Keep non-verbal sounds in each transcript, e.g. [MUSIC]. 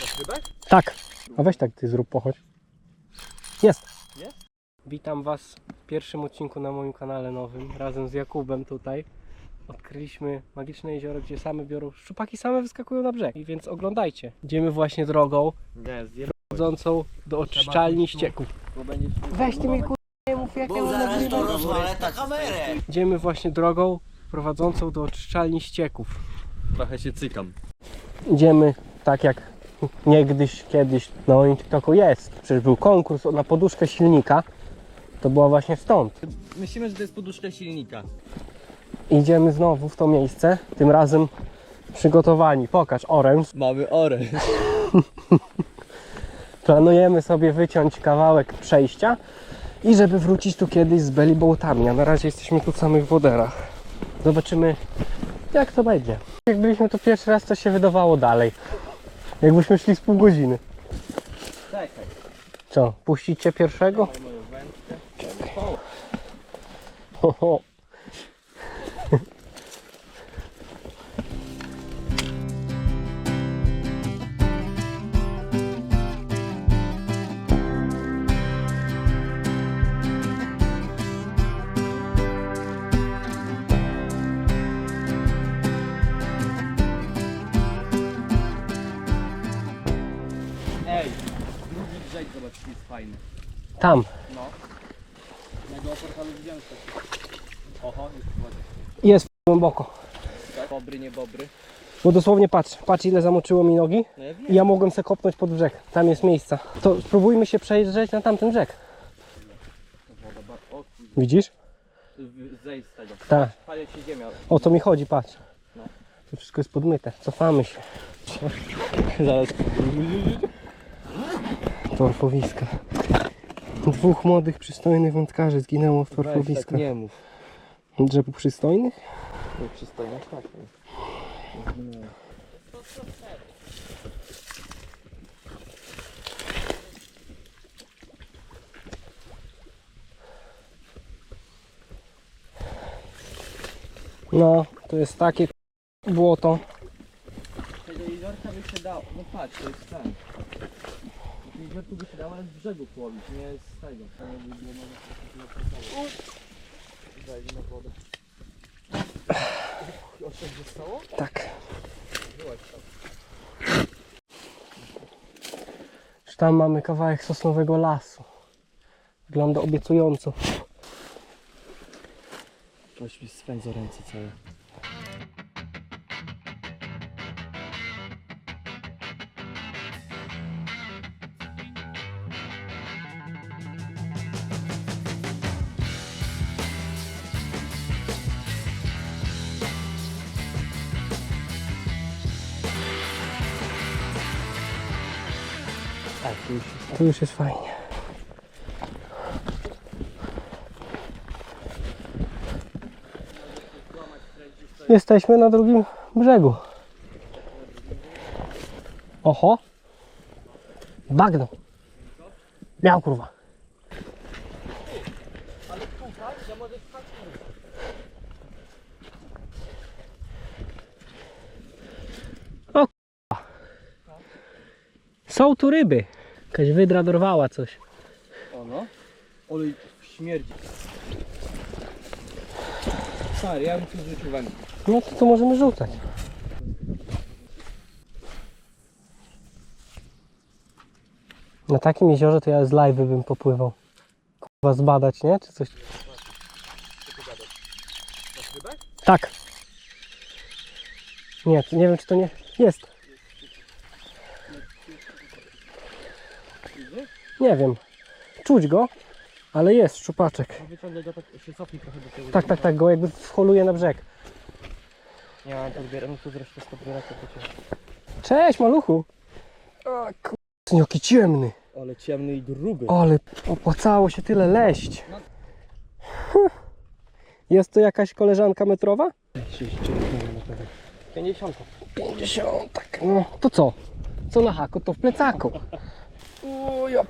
Masz rybę? Tak. A weź tak ty zrób pochodź. Jest. Jest? Witam was w pierwszym odcinku na moim kanale nowym. Razem z Jakubem tutaj. Odkryliśmy magiczne jezioro, gdzie same biorą szczupaki, same wyskakują na brzeg. I więc oglądajcie. Idziemy właśnie drogą Nie, prowadzącą do oczyszczalni ścieków. Bo będziesz Weź ty mi nie mów jak ja Bo mam zaraz to rozwalę kamerę. Idziemy właśnie drogą prowadzącą do oczyszczalni ścieków. Trochę się cykam. Idziemy tak jak niegdyś, kiedyś na moim TikToku jest. Przecież był konkurs na poduszkę silnika. To była właśnie stąd. Myślimy, że to jest poduszka silnika. Idziemy znowu w to miejsce. Tym razem przygotowani. Pokaż oręż. [LAUGHS] Mamy orę. Planujemy sobie wyciąć kawałek przejścia i żeby wrócić tu kiedyś z bellyboatami. A na razie jesteśmy tu w samych woderach. Zobaczymy jak to będzie. Jak byliśmy tu pierwszy raz, to się wydawało dalej. Jakbyśmy szli z pół godziny. Czekaj. Co, puścicie pierwszego? Wędkę. Ho, ho. Fajny. Tam. No. Na go portalu widziałem coś. Oho, jest w wodzie. Jest głęboko. Tak? Bobry, nie bobry. Bo dosłownie patrz, patrz ile zamoczyło mi nogi. No ja. I ja mogłem se kopnąć pod brzeg. Tam jest miejsca. To spróbujmy się przejeżdżać na tamten brzeg. Widzisz? Zejdź z tego. Tak. Palić się ziemia. O co mi chodzi, patrz. No. To wszystko jest podmyte. Cofamy się. Zaraz. Torfowiska. Dwóch młodych, przystojnych wędkarzy zginęło w tak torfowiskach. nie mów. Że przystojnych? To przystojnie tak. No, to jest takie błoto. Tego jeziorka by się dało. No patrz, to jest ten. Jeziorku by się dało z brzegu połowić, nie z tego. Wejdzie na wodę. O coś zostało? Tak. Byłaś tam. Mamy kawałek sosnowego lasu. Wygląda obiecująco. Coś mi swędza ręce całe. Tu już jest fajnie. Jesteśmy na drugim brzegu. Oho. Bagno. Miał kurwa. O. Są tu ryby. Jakaś wydra dorwała coś. O no. Olej śmierdzi. Stary, ja bym tu zrzucił wędkę. No to tu możemy rzucać. Na takim jeziorze to ja z live bym popływał. Kurwa zbadać, nie? Czy coś. Tak. Nie, nie wiem czy to nie. Jest. Nie wiem. Czuć go, ale jest szczupaczek. No wyciągaj go tak, się cofnij trochę do tyłu. Tak, tak, tak, go jakby wholuje na brzeg. Nie mam podbieram, no zresztą z to. Cześć maluchu. O kurwa, jaki ciemny. Ale ciemny i gruby. Ale opłacało się tyle leść. Jest to jakaś koleżanka metrowa? 50. 50, tak. No, to co? Co na haku, to w plecaku. [LAUGHS] O, ja.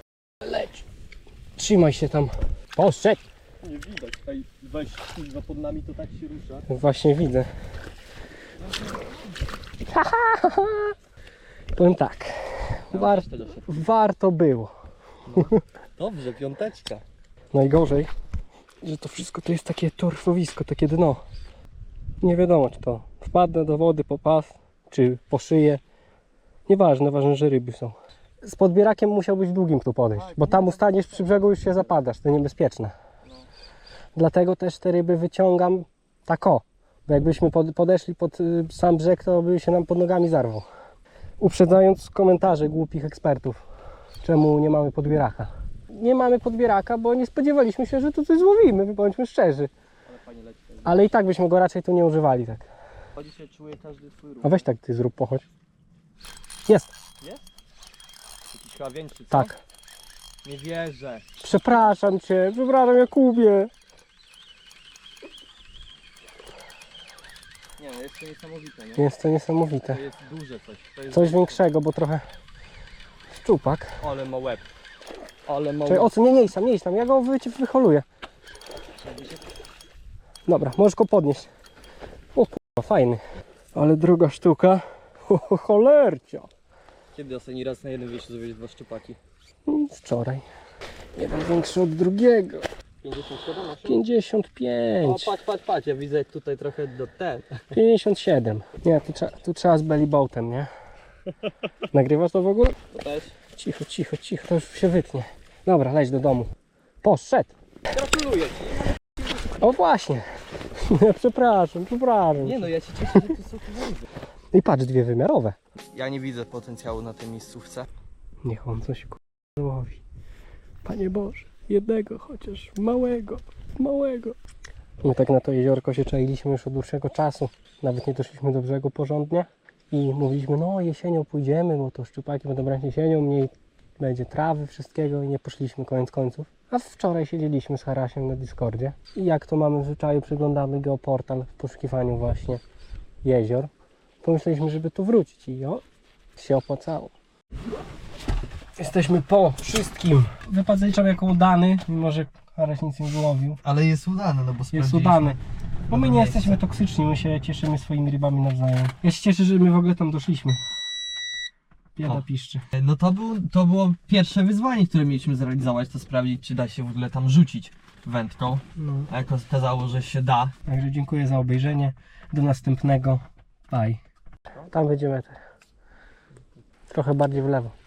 Trzymaj się tam. Postrzeć. Nie widać. Ej, weź kurwa pod nami to tak się rusza. Właśnie widzę. Ha, ha, ha, ha. Powiem tak, war, warto było. Dobrze, piąteczka. Najgorzej, że to wszystko to jest takie torfowisko, takie dno. Nie wiadomo, czy to wpadnę do wody po pas, czy po szyję. Nieważne, ważne, że ryby są. Z podbierakiem musiałbyś długim tu podejść, bo tam ustaniesz przy brzegu już się zapadasz, to niebezpieczne. Dlatego też te ryby wyciągam tak o, bo jakbyśmy pod, podeszli pod y, sam brzeg, to by się nam pod nogami zarwał. Uprzedzając komentarze głupich ekspertów, czemu nie mamy podbieraka. Nie mamy podbieraka, bo nie spodziewaliśmy się, że tu coś złowimy, bądźmy szczerzy. Ale i tak byśmy go raczej tu nie używali tak. Chodzi się czuje każdy twój ruch. A weź tak ty zrób pochodź. Jest, Jakiś większy, co? tak. Nie wierzę. Przepraszam cię, przepraszam Jakubie. Nie no, jest to niesamowite, nie? Jest to niesamowite. To jest duże coś. To jest Coś większego, bo trochę szczupak. Ale ma łeb. Ale ma Czekaj, łeb. o co, nie, nie idź tam, nie idź tam, ja go wy, wyholuję. Dobra, możesz go podnieść. O kurwa, fajny. Ale druga sztuka. Ho, [LAUGHS] ho, cholercia. Kiedy ostatni raz na jednym wyjściu zrobiłeś dwa szczupaki? Wczoraj. Jeden większy od drugiego. 57, 8? O, 55. patrz, patrz, patrz, ja widzę tutaj trochę do ten. [LAUGHS] 57. Nie, tu, trza, tu trzeba z belly boatem, nie? [LAUGHS] Nagrywasz to w ogóle? To też. Cicho, cicho, cicho, to już się wytnie. Dobra, leć do domu. Poszedł. Gratuluję ci. O właśnie. [LAUGHS] Przepraszam, przepraszam. Nie no, ja się cieszę, że tu są tu ryby. I patrz, dwie wymiarowe. Ja nie widzę potencjału na tej miejscówce. Niech on coś ku- łowi. Panie Boże, jednego chociaż, małego, małego. My tak na to jeziorko się czailiśmy już od dłuższego czasu. Nawet nie doszliśmy do brzegu porządnie. I mówiliśmy, no jesienią pójdziemy, bo to szczupaki będą brać jesienią, mniej będzie trawy, wszystkiego i nie poszliśmy koniec końców. A wczoraj siedzieliśmy z Harasiem na Discordzie i jak to mamy w zwyczaju, przeglądamy geoportal w poszukiwaniu właśnie jezior. Pomyśleliśmy, żeby tu wrócić i o, się opłacało. Jesteśmy po wszystkim. Wypad zaliczam jako udany, mimo że Haraś nic nie wyłowił. Ale jest udane, no bo Jest udany. Bo my nie jesteśmy toksyczni, my się cieszymy swoimi rybami nawzajem. Ja się cieszę, że my w ogóle tam doszliśmy. Bieda O. piszczy. No to, był, to było pierwsze wyzwanie, które mieliśmy zrealizować, to sprawdzić, czy da się w ogóle tam rzucić wędką. No. A jak okazało, że się da, Także dziękuję za obejrzenie. Do następnego. Bye. Tam będzie metr. Trochę bardziej w lewo.